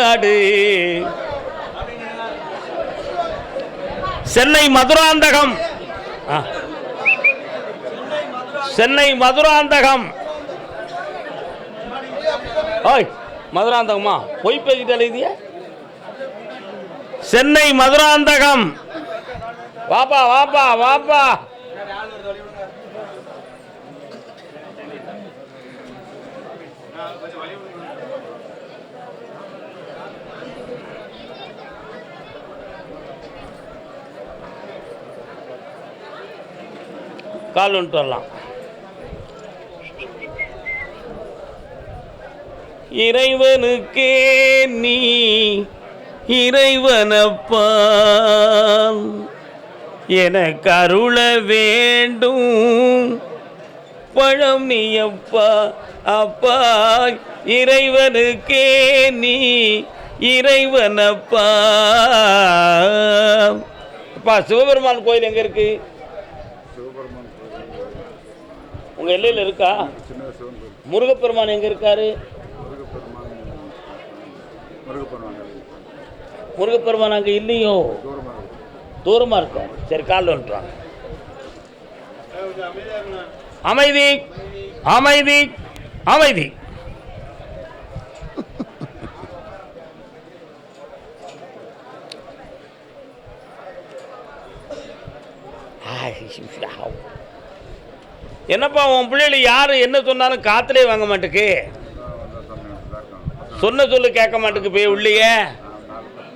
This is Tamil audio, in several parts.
நாடு சென்னை மதுராந்தகம். சென்னை மதுராந்தகம். ஓய் மதுராந்தகமா? பொய் பேசிட்டு எழுதிய? சென்னை மதுராந்தகம். வாப்பா வாப்பா வாப்பா. கால் வந்துட்டு வரலாம். இறைவனுக்கே நீ இறைவனப்பா என அருள வேண்டும். பழம் நீ அப்பா அப்பா இறைவனுக்கே நீ இறைவனப்பா அப்பா சிவபெருமான் கோயில் எங்கே இருக்கு சிவபெருமான் உங்க எல்லையில் இருக்கா? முருகப்பெருமான் எங்க இருக்காரு? முருகப்பெருமான் அங்கே அங்க இல்லையோ? தூரமாக தூரமா இருக்கும் சரி காலில் வந்துட்டுவாங்க அமைதி அமைதி அமைதி. என்னப்பா உன் பிள்ளைகள் யார் என்ன சொன்னாலும் காத்துலே வாங்க மாட்டேக்கு? சொன்ன சொல்லு கேட்க மாட்டேக்கு போய் உள்ளே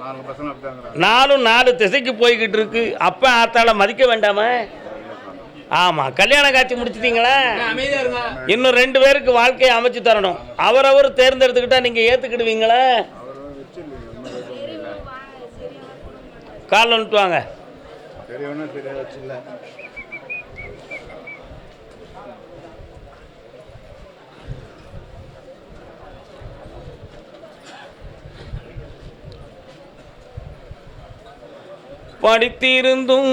நாலு நாலு நாலும் நாலு திசைக்கு போய்கிட்டு இருக்கு. அப்ப ஆத்தால மதிக்க வேண்டாமா? ஆமா கல்யாண காட்சி முடிச்சிட்டீங்களா? இன்னும் ரெண்டு பேருக்கு வாழ்க்கையை அமைச்சு தரணும். அவரவர் தேர்ந்தெடுத்துக்கிட்டா நீங்க ஏத்துக்கிடுவீங்களா? அவர் வந்துட்டு வாங்க பெரியவனா பெரிய வச்சு இல்லை படித்திருந்தும்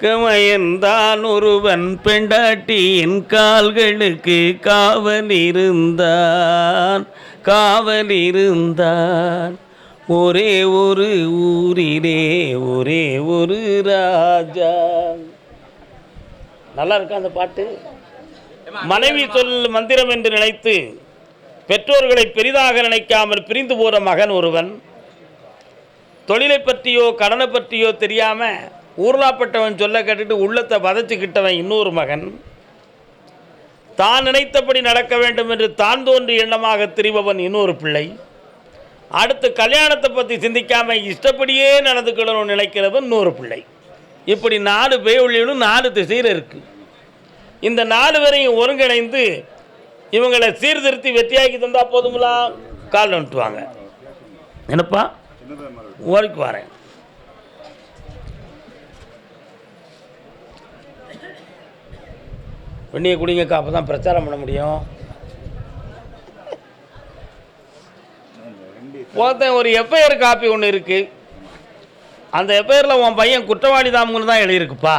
கமயந்தான் ஒருவன் பெண்டாட்டியின் கால்களுக்கு காவல் இருந்தான் காவல் இருந்தான் ஒரே ஒரு ஊரிலே ஒரே ஒரு ராஜா. நல்லா இருக்கா அந்த பாட்டு? மனைவி சொல் மந்திரம் என்று நினைத்து பெற்றோர்களை பெரிதாக நினைக்காமல் பிரிந்து போற மகன் ஒருவன் தொழிலை பற்றியோ கடனை பற்றியோ தெரியாமல் ஊர்லாப்பட்டவன் சொல்ல கேட்டுட்டு உள்ளத்தை வதச்சிக்கிட்டவன் இன்னொரு மகன். தான் நினைத்தபடி நடக்க வேண்டும் என்று தான் தோன்றி எண்ணமாக திரிபவன் இன்னொரு பிள்ளை. அடுத்து கல்யாணத்தை பற்றி சிந்திக்காமல் இஷ்டப்படியே நடந்துக்கிடணும்னு நினைக்கிறவன் இன்னொரு பிள்ளை. இப்படி நாலு பேவழிகளும் நாலு திசையில் இருக்குது இந்த நாலு பேரையும் ஒருங்கிணைந்து இவங்களை சீர்திருத்தி வெற்றியாக்கி தந்தால் போதுங்களா கால் நட்டுவாங்க என்னப்பா? சின்னதாக ஊருக்கு வரேன். வெண்ணியை குடிங்கக்கா அப்போ தான் பிரச்சாரம் பண்ண முடியும். ஒருத்தன் ஒரு எஃப்ஐஆர் காப்பி ஒன்று இருக்குது அந்த எஃப்ஐஆரில் உன் பையன் குற்றவாளி தாமுன்னு தான் எழுதியிருக்குப்பா.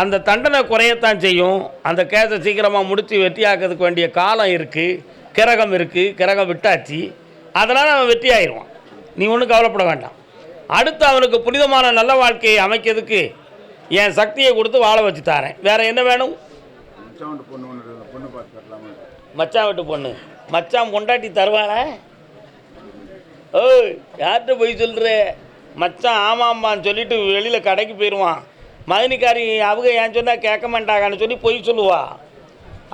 அந்த தண்டனை குறையத்தான் செய்யும். அந்த கேஸை சீக்கிரமாக முடித்து வெட்டியாக்கிறதுக்கு வேண்டிய காலம் இருக்குது கிரகம் இருக்குது கிரகம் விட்டாச்சு. அதனால் அவன் வெற்றி ஆயிடுவான் நீ ஒன்றும் கவலைப்பட வேண்டாம். அடுத்து அவனுக்கு புனிதமான நல்ல வாழ்க்கையை அமைக்கிறதுக்கு என் சக்தியை கொடுத்து வாழ வச்சு தாரேன். வேற என்ன வேணும்? மச்சான் பொண்ணு பொண்ணு மச்சான் வீட்டு பொண்ணு. மச்சான் பொண்டாட்டி தருவானா ஓ யார்கிட்ட போய் சொல்கிற மச்சான் ஆமாம்மான்னு சொல்லிட்டு வெளியில் கடைக்கு போயிடுவான் மதினிக்காரி அவங்க ஏன் சொன்னால் கேட்க மாட்டாங்கன்னு சொல்லி பொய் சொல்லுவா.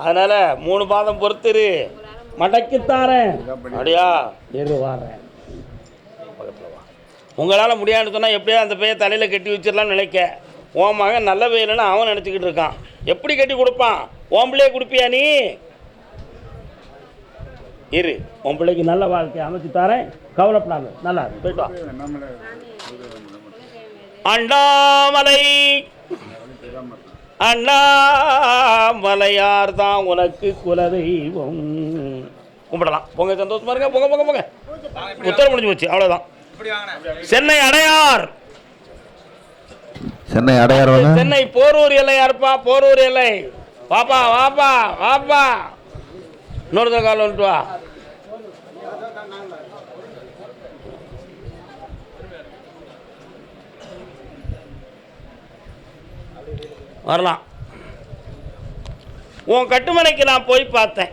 அதனால் மூணு மாதம் பொறுத்துரு. மடக்கி தாரேன். அப்படியா? எது வாரேன். உங்களால் முடியாதுன்னு சொன்னால் எப்படியா அந்த பையன் தலையில் கட்டி வச்சிடலாம்னு நினைக்க? உன் மகன் நல்ல பையன்னு அவன் நினச்சிக்கிட்டு இருக்கான். எப்படி கட்டி கொடுப்பான்? உன் பிள்ளைய கொடுப்பியா நீ? இரு. உன் பிள்ளைக்கு நல்ல வாழ்க்கையை அமைச்சு தரேன். கவலைப்படாத. நல்லா இரு. போயிட்டு அண்ணாமலை. அண்ணாமலையார் தான் உனக்கு குலதெய்வம். கும்பிடலாம். பொங்க சந்தோஷமா இருங்க. பொங்க பொங்க பொங்க. உத்தரவு முடிஞ்சு போச்சு. அவ்வளோதான் சென்னை அடையார். சென்னை அடையார் சென்னை போரூர் எல்லை யாருப்பா? போரூர் எல்லை. வாப்பா வாப்பா வாப்பா. இன்னொருத்தர் கால் வந்துட்டு வா. வரலாம். உன் கட்டுமனைக்கு நான் போய் பார்த்தேன்.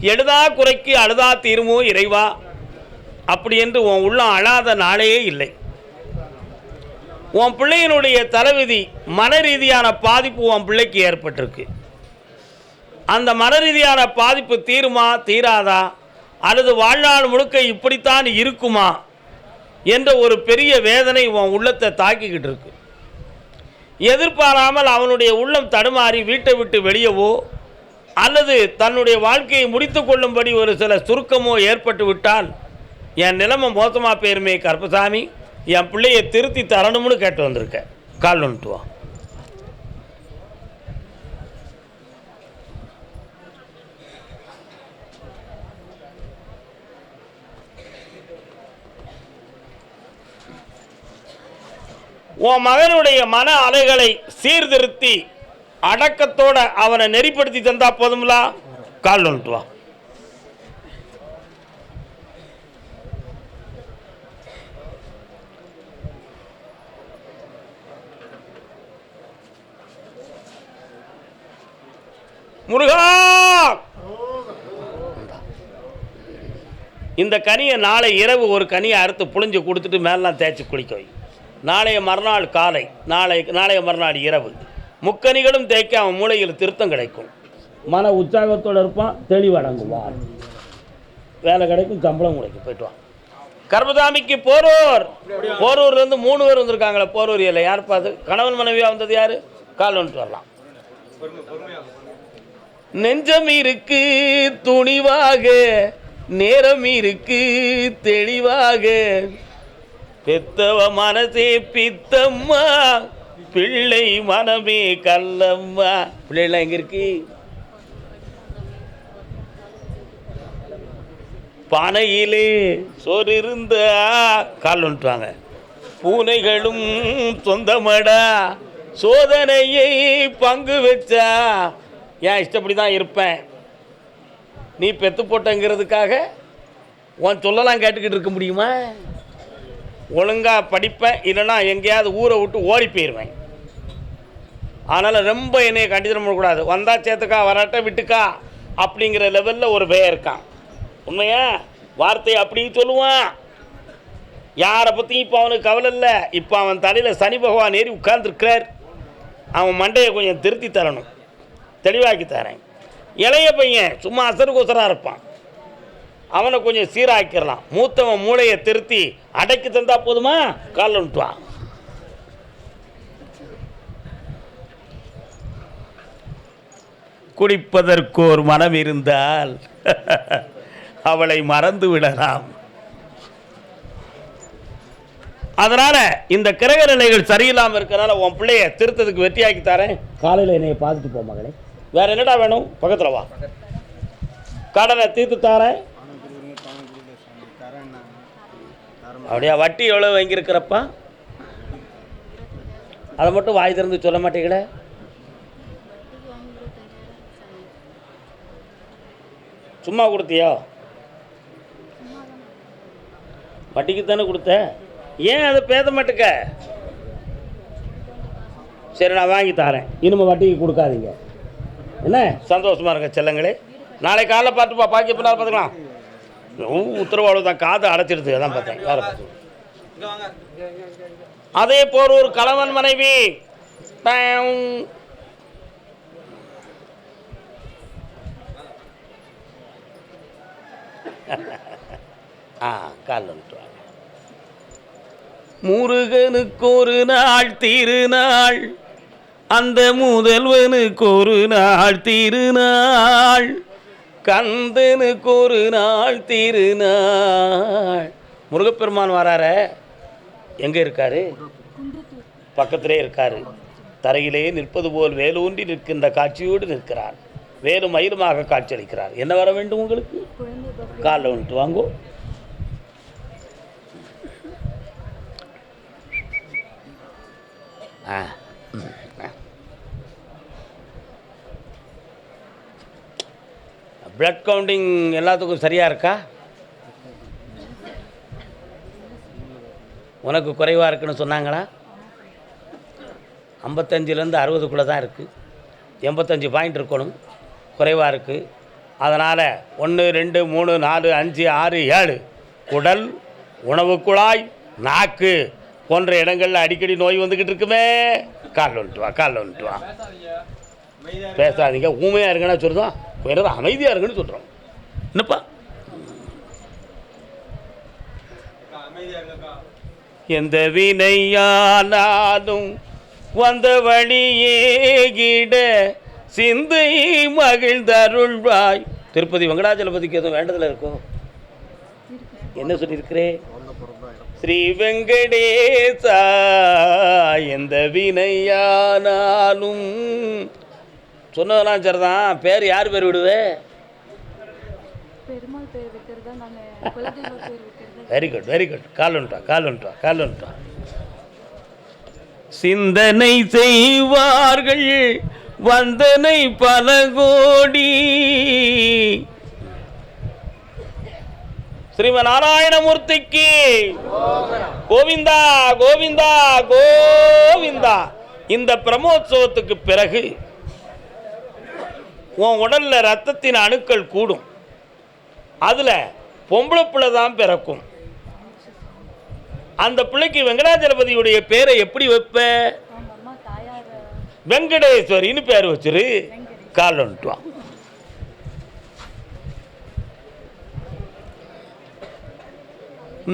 எழுதா குறைக்கு அழுதா தீருமோ இறைவா? அப்படி என்று உன் உள்ளம் அழாத நாளே இல்லை. உன் பிள்ளையினுடைய தலைவிதி மன ரீதியான பாதிப்பு உன் பிள்ளைக்கு ஏற்பட்டிருக்கு. அந்த மன ரீதியான பாதிப்பு தீருமா தீராதா? அல்லது வாழ்நாள் முழுக்க இப்படித்தான் இருக்குமா? என்ற ஒரு பெரிய வேதனை உன் உள்ளத்தை தாக்கிக்கிட்டு இருக்கு. எதிர்பாராமல் அவனுடைய உள்ளம் தடுமாறி வீட்டை விட்டு வெளியவோ அல்லது தன்னுடைய வாழ்க்கையை முடித்து கொள்ளும்படி ஒரு சில சுருக்கமோ ஏற்பட்டு விட்டால் என் நிலைமை மோசமாக போயிருமே கருப்பசாமி என் பிள்ளையை திருத்தி தரணும்னு கேட்டு வந்திருக்கேன் கால் வந்துட்டு உன் மகனுடைய மன அலைகளை சீர்திருத்தி அடக்கத்தோட அவனை நெறிப்படுத்தி தந்தா போதும்லா? கால் வந்துட்டு வா. முருகா! இந்த கனியை நாளை இரவு ஒரு கனியை அறுத்து புழிஞ்சு கொடுத்துட்டு மேலாம் தேய்ச்சி குளிக்க வை. நாளைய மறுநாள் காலை நாளை நாளைய மறுநாள் இரவு. முக்கனிகளும் தேய்க்க அவன் மூளையில் திருத்தம் கிடைக்கும். மன உற்சாகத்தோடு இருப்பான் தெளிவடங்குவான். வேலை கிடைக்கும் சம்பளம் கிடைக்கும் போயிட்டு வா. கர்மசாமிக்கு போரூர். போரூர்லேருந்து மூணு பேர் வந்திருக்காங்களே போரூர் இல்லை யார் பார்த்து கணவன் மனைவியாக வந்தது யார்? கால் வந்துட்டு வரலாம். நெஞ்சம் இருக்கு துணிவாக. நேரம் இருக்கு தெளிவாக. பெத்தவ மனசே பித்தம்மா. பிள்ளை மனமே கல்லம்மா. பிள்ளைலாம் எங்க இருக்கு? பனையிலே சோறு இருந்தா கால் வந்துட்டாங்க பூனைகளும் சொந்தமடா. சோதனையை பங்கு வச்சா. ஏன் இஷ்டப்படி தான் இருப்பேன்? நீ பெத்து போட்டங்கிறதுக்காக உன் சொல்லலாம் கேட்டுக்கிட்டு இருக்க முடியுமா? ஒழுங்காக படிப்பேன் இல்லைன்னா எங்கேயாவது ஊரை விட்டு ஓடி போயிடுவேன் அதனால் ரொம்ப என்னைய கண்டிதம் பண்ணக்கூடாது வந்தா சேர்த்துக்கா வராட்ட விட்டுக்கா அப்படிங்கிற லெவலில் ஒரு பயம் இருக்கான். உண்மையா? வார்த்தையை அப்படியும் சொல்லுவான். யாரை பற்றியும் இப்போ அவனுக்கு கவலை இல்லை. இப்போ அவன் தலையில் சனி பகவான் ஏறி உட்கார்ந்துருக்கிறார். அவன் மண்டையை கொஞ்சம் திருத்தி தரணும். தெளிவாக்கி தரேன். இளைய பையன் சும்மா அசரு குசராக இருப்பான். அவனை கொஞ்சம் சீராக்கிடலாம். மூத்தவன் மூளையை திருத்தி அடைக்கி தந்தால் போதுமா? காலில் விட்டுவான் குடிப்பதற்கோர் மனம் இருந்தால் அவளை மறந்து விடலாம். அதனால இந்த கிரக நிலைகள் சரியில்லாமல் இருக்கறனால உன் பிள்ளைய திருத்தத்துக்கு வெற்றியாக்கி தரேன். காலையில் என்னையை பார்த்துட்டு போ மகளே. வேற என்னடா வேணும்? பக்கத்தில் வா. கடனை தீர்த்து தரேன். அப்படியா வட்டி எவ்வளோ வாங்கியிருக்கிறப்பா? அதை மட்டும் வாய் திறந்து சொல்ல மாட்டீங்களே? சும்மா கொடுத்தியோ? வட்டிக்கு தானே கொடுத்த? ஏன் அதை பேத மாட்டுக்க? சரி நான் வாங்கி தரேன். இனிமே வட்டிக்கு கொடுக்காதீங்க. என்ன? சந்தோஷமா இருங்க செல்லங்களே. நாளை காலைல பார்த்துப்பா. பாக்கி பின்னால் பார்த்துக்கலாம். உத்தரவாடு தான். காது அடைச்சிடுது அதான் பார்த்தேன். வேறு பார்த்து. அதே போல் ஒரு கணவன் மனைவி. ஆ காலில் வந்துட்டு வாங்க முருகனுக்கு ஒரு நாள் திருநாள் அந்த முதல்வனுக்கு ஒரு நாள் திருநாள் கந்தனுக்கு ஒரு நாள் திருநாள். முருகப்பெருமான் வரார எங்கே இருக்காரு? பக்கத்திலே இருக்காரு. தரையிலே நிற்பது போல் வேலூன்றி நிற்கின்ற காட்சியோடு நிற்கிறார். வேறு மயிலுமாக காட்சியளிக்கிறார். என்ன வர வேண்டும் உங்களுக்கு? காலில் வந்துட்டு வாங்கோ. ஆ. பிளட் கவுண்டிங் எல்லாத்துக்கும் சரியாக இருக்கா? உனக்கு குறைவாக இருக்குன்னு சொன்னாங்களா? ஐம்பத்தஞ்சிலேருந்து அறுபதுக்குள்ளே தான் இருக்குது எண்பத்தஞ்சு பாயிண்ட் இருக்கணும். குறைவாக இருக்குது அதனால் ஒன்று ரெண்டு மூணு நாலு அஞ்சு ஆறு ஏழு. குடல் உணவு குழாய் நாக்கு போன்ற இடங்களில் அடிக்கடி நோய் வந்துக்கிட்டு இருக்குமே. காலில் வந்துட்டு வா காலில் வந்துட்டு வா. பேசாதீங்க. ஊமையாக இருக்குன்னு சொல்கிறோம் வேறு அமைதியாக இருக்குன்னு சொல்கிறோம் என்னப்பா? எந்த வினையானாலும் வந்த வழியே கிட சிந்தை மகிழ்ந்தருள்வாய். திருப்பதி வெங்கடாச்சலபதிக்கு எதுவும் வேண்டதில் இருக்கோ? என்ன சொல்லியிருக்கிறேன் ஸ்ரீ வெங்கடேசா எந்த வினையானாலும். சொன்னதெல்லாம் சரிதான். பேர் யார் பேர் விடுவே? Very good very good call வந்துட்டா கால் வந்துட்டா கால் வந்துட்டா சிந்தனை செய்வார்கள். வந்தனை பல கோடி. ஸ்ரீம நாராயணமூர்த்திக்கு கோவிந்தா கோவிந்தா கோவிந்தா. இந்த பிரமோத்சவத்துக்கு பிறகு உன் உடல்ல ரத்தத்தின் அணுக்கள் கூடும். அதில் பொம்பளை பிள்ளை தான் பிறக்கும். அந்த பிள்ளைக்கு வெங்கடாஜலபதியுடைய பேரை எப்படி வைப்ப? வெங்கடேஸ்வரின்னு பேர் வச்சிரு. கால்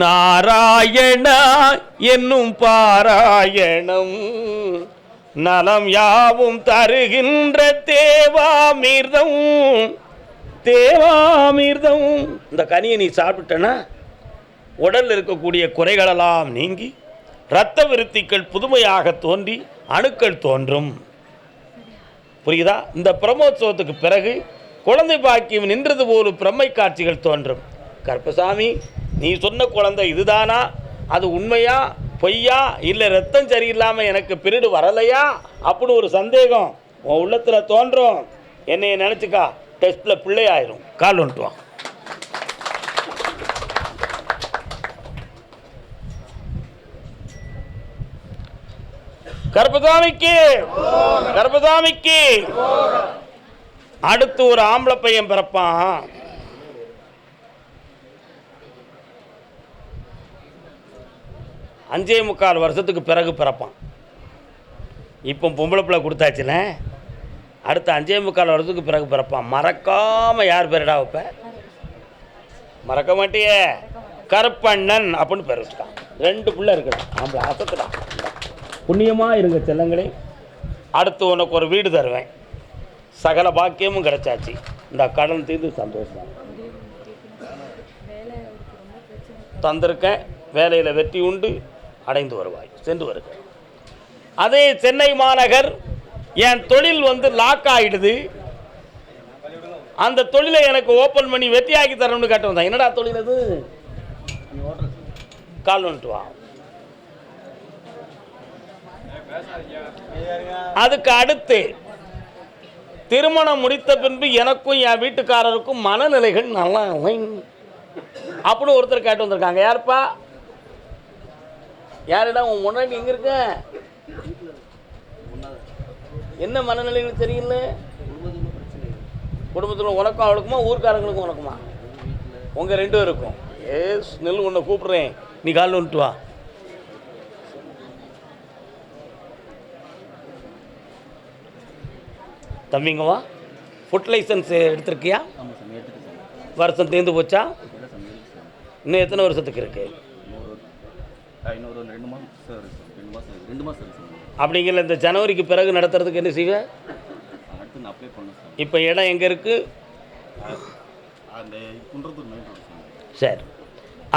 நாராயணா என்னும் பாராயணம் நலம் யாவும் தருகின்ற தேவாமிர்தம். தேவாமிர்தம். இந்த கனியை நீ சாப்பிட்டனா? உடலில் இருக்கக்கூடிய குறைகளெல்லாம் நீங்கி இரத்த விருத்திகள் புதுமையாக தோன்றி அணுக்கள் தோன்றும். புரியுதா? இந்த பிரம்மோத்சவத்துக்கு பிறகு குழந்தை பாக்கியம் நின்றது போல பிரம்மை காட்சிகள் தோன்றும். கருப்பசாமி நீ சொன்ன குழந்தை இதுதானா? அது உண்மையா? பொய்யா? இல்லை ரத்தம் சரியில்லாமல் எனக்கு பிரிடு வரலையா? அப்படின்னு ஒரு சந்தேகம் உன் உள்ளத்தில் தோன்றும். என்னைய நினச்சிக்கா டெஸ்ட்டில் பிள்ளையாயிரும். கால் வந்துட்டு கர்ப்பசாமிக்கு. கர்ப்பசாமிக்கு. அடுத்து ஒரு ஆம்பளை பையன் பிறப்பான். அஞ்சே முக்கால் வருஷத்துக்கு பிறகு பிறப்பான். இப்போ பொம்பளை பிள்ளை கொடுத்தாச்சுல. அடுத்த அஞ்சே முக்கால் வருஷத்துக்கு பிறகு பிறப்பான். மறக்காம யார் பேரிடா வைப்ப மறக்க மாட்டியே. கருப்பண்ணன் அப்படின்னு பேர் வச்சுட்டான். ரெண்டு பிள்ளை இருக்குடா ஆம்பளை அசத்துடா புண்ணியமாக இருங்க செல்லங்களே. அடுத்து உனக்கு ஒரு வீடு தருவேன். சகல பாக்கியமும் கிடைச்சாச்சு. இந்த கடன் தீர்ந்து சந்தோஷம். தந்திருக்கேன். வேலையில் வெற்றி உண்டு. அடைந்து வருவாய். சென்று வருக. அதே சென்னை மாநகர் என் தொழில் வந்து லாக் ஆகிடுது அந்த தொழிலை எனக்கு ஓப்பன் பண்ணி வெற்றியாக்கி தரணும்னு கேட்டு வந்தேன் என்னடா தொழில் அது? கால் வந்துட்டு வா அதுக்கு அடுத்து திருமணம் முடித்த பின்பு எனக்கும் என் வீட்டுக்காரருக்கும் மனநிலைகள் நல்லா அப்படின்னு ஒருத்தர் கேட்டு வந்திருக்காங்க. யாருப்பா? யாருடா உன் முன்னாடி எங்க இருக்க? என்ன மனநிலைகள் தெரியல குடும்பத்தில் உனக்கும் அவளுக்குமா ஊர்க்காரங்களுக்கும் உனக்குமா? உங்கள் ரெண்டு பேருக்கும். ஏஸ் நெல் உன்னை கூப்பிடுறேன். நீ காலில் வந்துட்டு வா. தம்பிங்க வா. ஃபுட் லைசன்ஸ் எடுத்திருக்கியா? வருஷம் தேர்ந்து போச்சா? இருக்கு இன்னும் எத்தனை வருஷத்துக்கு இருக்கு? இருக்கு இருக்கு அப்படிங்கிற இந்த ஜனவரிக்கு பிறகு நடத்துறதுக்கு என்ன செய்வேன் இப்போ இடம் எங்கே ரோடு சார்.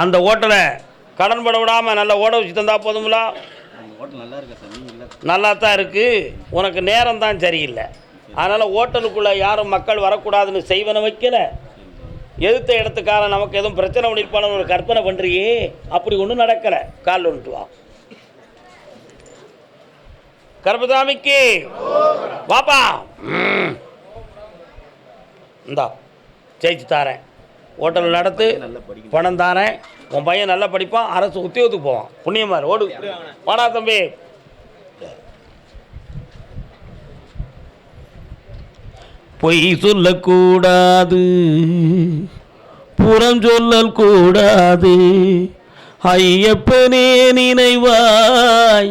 அந்த ஹோட்டலை கடன் பட விடாமல் நல்லா ஓட வச்சு தந்தா போதுங்களா இருக்கா நல்லா தான் இருக்குது உனக்கு நேரம் தான் சரியில்லை. அதனால் ஹோட்டலுக்குள்ளே யாரும் மக்கள் வரக்கூடாதுன்னு செய்வன வைக்கல. எதிர்த்த இடத்துக்காரன் நமக்கு எதுவும் பிரச்சனை பண்ணியிருப்பான ஒரு கற்பனை பண்ணுறியே அப்படி ஒன்றும் நடக்கலை. கால் ஒன்று வா. கர்பதாமிக்கு வாப்பா. இந்தா ஜெயிச்சு தாரேன். ஹோட்டல் நடத்து நல்லா பணம் தாரேன். உன் பையன் நல்லா படிப்பான் அரசு உத்தியோகத்துக்கு போவான். புண்ணியமார் ஓடு. வாடா தம்பி. பொய் சொல்லக்கூடாது. புறம் சொல்லல் கூடாது. ஐயப்பனே நினைவாய்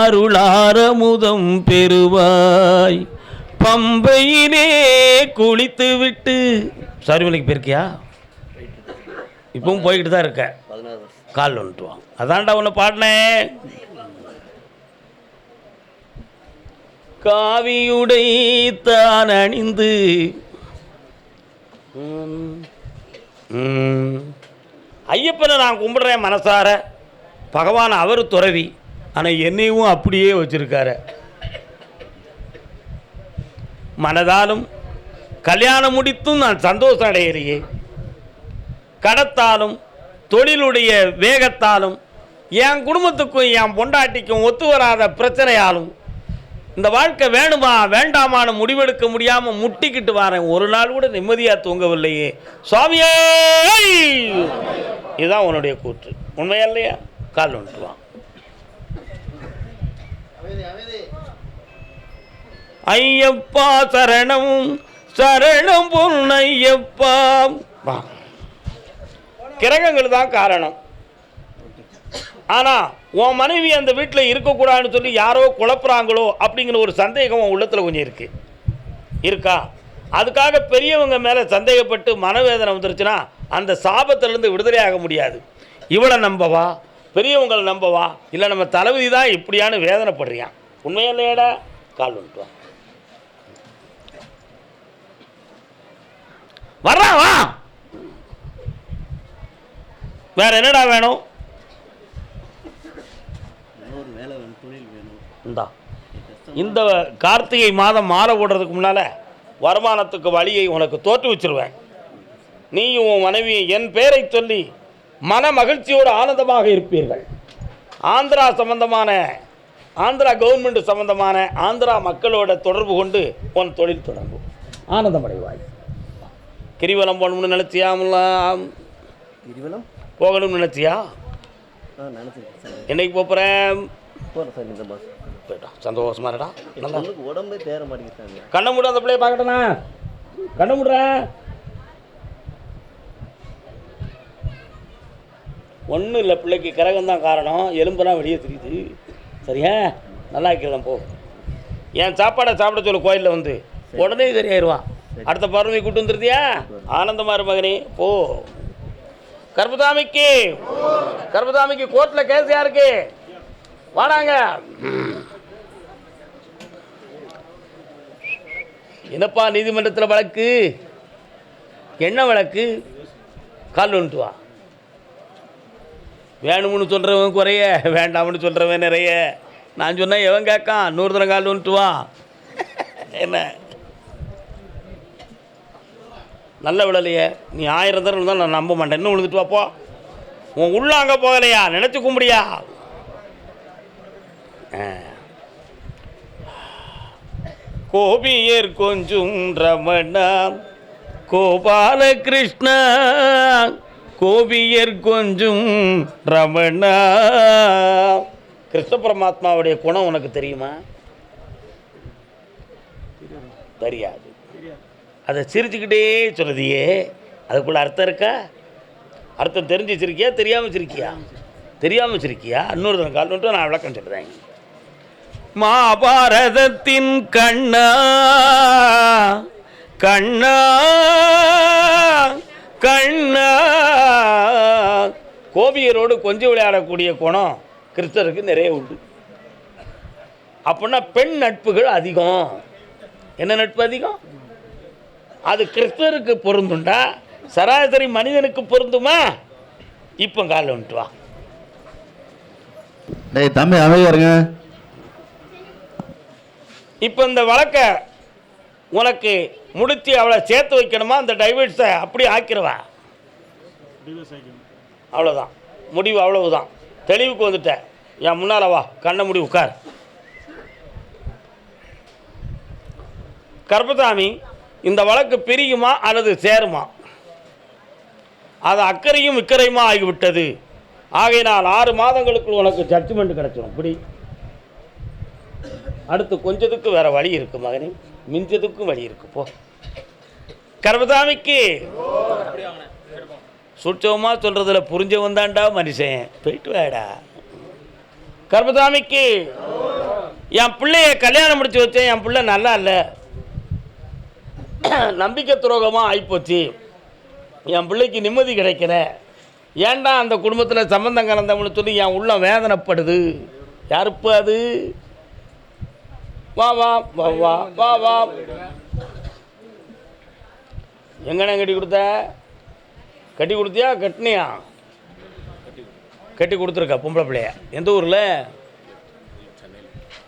அருளாரமுதம் பெறுவாய். பம்பையிலே குளித்து விட்டு சபரிமலைக்கு போயிருக்கியா? இப்பவும் போய்கிட்டு தான் இருக்க கால் வந்துட்டு வா அதான்டா உன்னை பாடினேன். காவியுடை தான் அணிந்து. ஐயப்பனை நான் கும்பிடுறேன் மனசார. பகவான் அவர் துறவி. ஆனால் என்னையும் அப்படியே வச்சிருக்காரு. மனதாலும் கல்யாணம் முடித்தும் நான் சந்தோஷம் அடையிறையே கடத்தாலும் தொழிலுடைய வேகத்தாலும் என் குடும்பத்துக்கும் என் பொண்டாட்டிக்கும் ஒத்து வராத பிரச்சனையாலும் இந்த வாழ்க்கை வேணுமா வேண்டாமான்னு முடிவெடுக்க முடியாமல் முட்டிக்கிட்டு வரேன். ஒரு நாள் கூட நிம்மதியாக தூங்கவில்லையே. சுவாமியே! இதுதான் உன்னுடைய கூற்று. உண்மையா இல்லையா? கால் வந்துட்டு ஐயப்பா சரணம். சரணம் பொன் ஐயப்பா கிரகங்கள் தான் காரணம். ஆனால் உன் மனைவி அந்த வீட்டில் இருக்கக்கூடாதுன்னு சொல்லி யாரோ குழப்புறாங்களோ அப்படிங்கிற ஒரு சந்தேகம் உன் உள்ளத்தில் கொஞ்சம் இருக்குது இருக்கா? அதுக்காக பெரியவங்க மேலே சந்தேகப்பட்டு மனவேதனை வந்துருச்சுன்னா அந்த சாபத்திலேருந்து விடுதலையாக முடியாது. இவளை நம்பவா? பெரியவங்களை நம்பவா? இல்லை நம்ம தளபதி தான் இப்படியான்னு வேதனைப்படுறியான் உண்மையா இல்லையாடா? கால் வந்துட்டு வர்றான் வா. வேற என்னடா வேணும் இன்னொரு வேலை வேணும் தொழில் வேணும் இந்தா. இந்த கார்த்திகை மாதம் மாலை போடுறதுக்கு முன்னால் வருமானத்துக்கு வழியை உனக்கு தோற்று வச்சிருவேன். நீயும் உன் மனைவியும் என் பேரை சொல்லி மன மகிழ்ச்சியோடு ஆனந்தமாக இருப்பீர்கள். ஆந்திரா சம்பந்தமான ஆந்திரா கவர்மெண்ட் சம்பந்தமான ஆந்திரா மக்களோட தொடர்பு கொண்டு உன் தொழில் தொடங்கும். ஆனந்தமடைவாய். கிரிவலம் போகணும்னு நினச்சியாமலாம் கிரிவலம்? போகணும்னு நினச்சியா? என்னைக்கு போகிறேன் போகிறேன் சார் இந்த பஸ் போயிட்டோம் சந்தோஷமா இருடா. நல்லா. உடம்பே தேர மாட்டேங்குது கண்ணை மூட அந்த பிள்ளைய பார்க்கட்டனா கண்ணை மூடுற. ஒன்றும் இல்லை பிள்ளைக்கு கிரகம் தான் காரணம். எலும்பெல்லாம் வெளியே தெரியுது. சரியா? நல்லா இருக்கிறதான் போ. என் சாப்பாடை சாப்பிட சொல்லு கோயிலில் வந்து. உடனே சரியாயிருவான். அடுத்த பௌர்ணமி கூட்டு வந்துருதியா? ஆனந்தமா இரு மகனே போ. கர்பதாமிக்கு கர்பதாமிக்கு கோர்ட்டில் கேஸ் யாருக்கு? வாடாங்க. என்னப்பா நீதிமன்றத்தில் வழக்கு? என்ன வழக்கு? கால் வந்துட்டு வா. வேணும்னு சொல்கிறவன் குறைய வேண்டாம்னு சொல்கிறவன் நிறைய. நான் சொன்னேன் எவன் கேட்கான்? நூறு தரம் கால் வந்துட்டு வா. என்ன? நல்ல விழலையே நீ ஆயிரம் தரம் இருந்தால் நான் நம்ப மாட்டேன். இன்னும் விழுந்துட்டு வாப்போ உன் உள்ள அங்கே போகலையா? நினச்சி கும்பிடியா? கோபியர் கொஞ்சும் ரமணா கோபாலகிருஷ்ண. கோபியர் கொஞ்சும் ரமணா. கிருஷ்ண பரமாத்மாவுடைய குணம் உனக்கு தெரியுமா? தெரியாது. அதை சிரிச்சுக்கிட்டே சொல்லுதியே. அதுக்குள்ள அர்த்தம் இருக்கா? அர்த்தம் தெரிஞ்சு வச்சிருக்கியா? தெரியாமல் வச்சிருக்கியா? தெரியாமல் வச்சிருக்கியா? இன்னொரு தடவை கால் நான் விளக்கம் சொல்கிறேன் மாபாரதத்தின் கண்ணா கண்ணா கண்ணா. கோபியரோடு கொஞ்சம் விளையாடக்கூடிய குணம் கிறிஸ்தருக்கு நிறைய உண்டு. அப்படின்னா பெண் நட்புகள் அதிகம். என்ன நட்பு அதிகம்? அது கிறிஸ்தருக்கு பொருந்துண்டா? சராசரி மனிதனுக்கு பொருந்துமா? இப்போ காலில் வந்துட்டு வா. டேய் தம்பி அமைதியா இருங்க. இப்போ இந்த வழக்கை உனக்கு முடித்து அவளை சேர்த்து வைக்கணுமா? அந்த டைவர்ஸை அப்படி ஆக்கிடுவா அவ்வளோதான் முடிவு அவ்வளவுதான். தெளிவுக்கு வந்துட்டேன் என் முன்னால் வா. கண்ணை முடி உட்கார். கர்பதாமி இந்த வழக்கு பிரியுமா அல்லது சேருமா? அது அக்கறையும் இக்கறையுமா ஆகிவிட்டது. ஆகையினால் ஆறு மாதங்களுக்குள் உனக்கு ஜட்ஜ்மெண்ட் கிடைச்சிடும் இப்படி அடுத்து கொஞ்சத்துக்கு வேற வழி இருக்கு மகனே. மிஞ்சதுக்கும் வழி இருக்கு போ. கர்மதாமிக்கு சுட்சவமாக சொல்றதுல புரிஞ்சவன் தான்டா மனுஷன். போயிட்டு வாடா. கர்மதாமிக்கு என் பிள்ளைய கல்யாணம் முடிச்சு வச்சேன் என் பிள்ளை நல்லா இல்லை. நம்பிக்கை துரோகமாக ஆகிப்போச்சு என் பிள்ளைக்கு நிம்மதி கிடைக்கல. ஏன்டா அந்த குடும்பத்தில் சம்பந்தம் கலந்தவனு சொல்லி என் உள்ளம் வேதனைப்படுது. யாருப்பா அது? வா வா வா வா வா வா. எங்கண்ணே கட்டி கொடுத்த? கட்டி கொடுத்தியா கட்டினியா? கட்டி கொடுத்துருக்கா பொம்பளை பிள்ளைய. எந்த ஊரில்?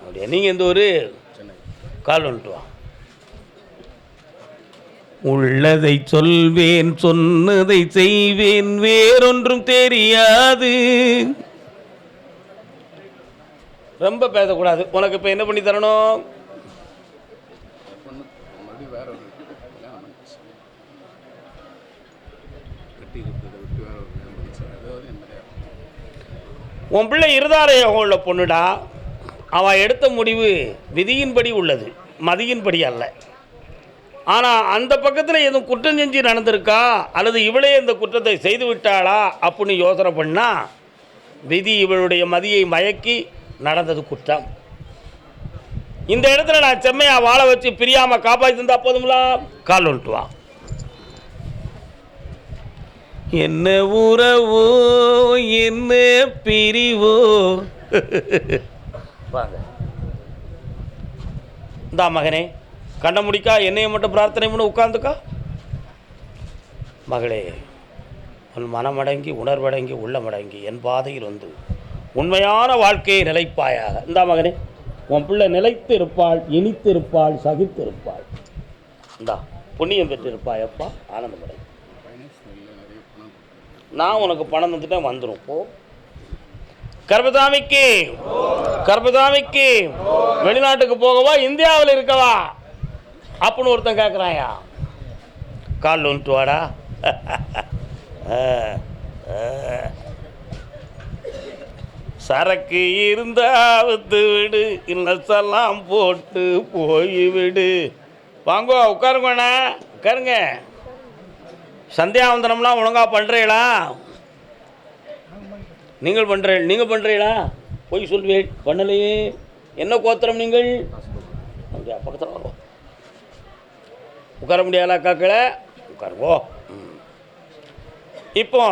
அப்படியா நீங்கள் எந்த ஊர்? கால் வந்துட்டு வா. உள்ளதை சொல்வேன் சொன்னதை செய்வேன் வேறொன்றும் தெரியாது. ரொம்ப பேசக்கூடாது. உனக்கு இப்போ என்ன பண்ணி தரணும்? உன் பிள்ளை இருதாரயோகம் உள்ள பொண்ணுடா அவன் எடுத்த முடிவு விதியின்படி உள்ளது மதியின்படி அல்ல. ஆனால் அந்த பக்கத்தில் எதுவும் குற்றம் செஞ்சு நடந்திருக்கா? அல்லது இவளே இந்த குற்றத்தை செய்து விட்டாளா? அப்படின்னு யோசனை பண்ணால் விதி இவளுடைய மதியை மயக்கி நடந்தது குற்றம். இந்த இடத்துல நான் செம்மையாக வாழ வச்சு பிரியாமல் காப்பாற்றிருந்தா போதுங்களா கால் வந்துட்டு என்ன உறவோ என்ன பிரிவோ? வாங்க. இந்தா மகனே கண்ண முடிக்கா என்னைய மட்டும் பிரார்த்தனை பண்ணி உட்காந்துக்கா மகளே உன் மனமடங்கி உணர்வடங்கி உள்ளமடங்கி என் பாதையில் வந்து உண்மையான வாழ்க்கையை நிலைப்பாயாக. இந்தா மகனே உன் பிள்ளை நிலைத்து இருப்பாள் இனித்து இருப்பாள் சகித்து இருப்பாள் இந்தா புண்ணியம் பெற்றிருப்பாயப்பா ஆனந்தமடை. நான் உனக்கு பணம் தந்துட்டேன் வந்துடும் போ. கர்பதாமிக்கு கர்பதாமிக்கு வெளிநாட்டுக்கு போகவா இந்தியாவில் இருக்கவா? அப்படின்னு ஒருத்தன் கேட்குறாயா கால் வந்துட்டு வாடா. சரக்கு இருந்தா வித்து விடு இன்னசெல்லாம் போட்டு போய்விடு. வாங்கோ உட்காருங்கண்ணா உட்காருங்க. சந்தியாவந்தனம்லாம் ஒழுங்காக பண்ணுறீங்களா நீங்கள் பண்ணுற நீங்கள் பண்ணுறீங்களா போய் சொல்வேன் பண்ணலையே. என்ன கோத்திரம் நீங்கள்? அப்படியா பக்கத்தில் வருவோம் உட்கார முடியாதா அக்காக்களை? உட்காருவோம் இப்போ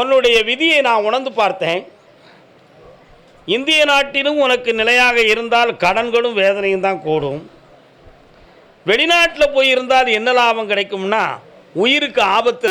உன்னுடைய விதியை நான் உணர்ந்து பார்த்தேன். இந்திய நாட்டிலும் உனக்கு நிலையாக இருந்தால் கடன்களும் வேதனையும் தான் கூடும். வெளிநாட்டில் போய் இருந்தால் என்ன லாபம் கிடைக்கும்னா உயிருக்கு ஆபத்து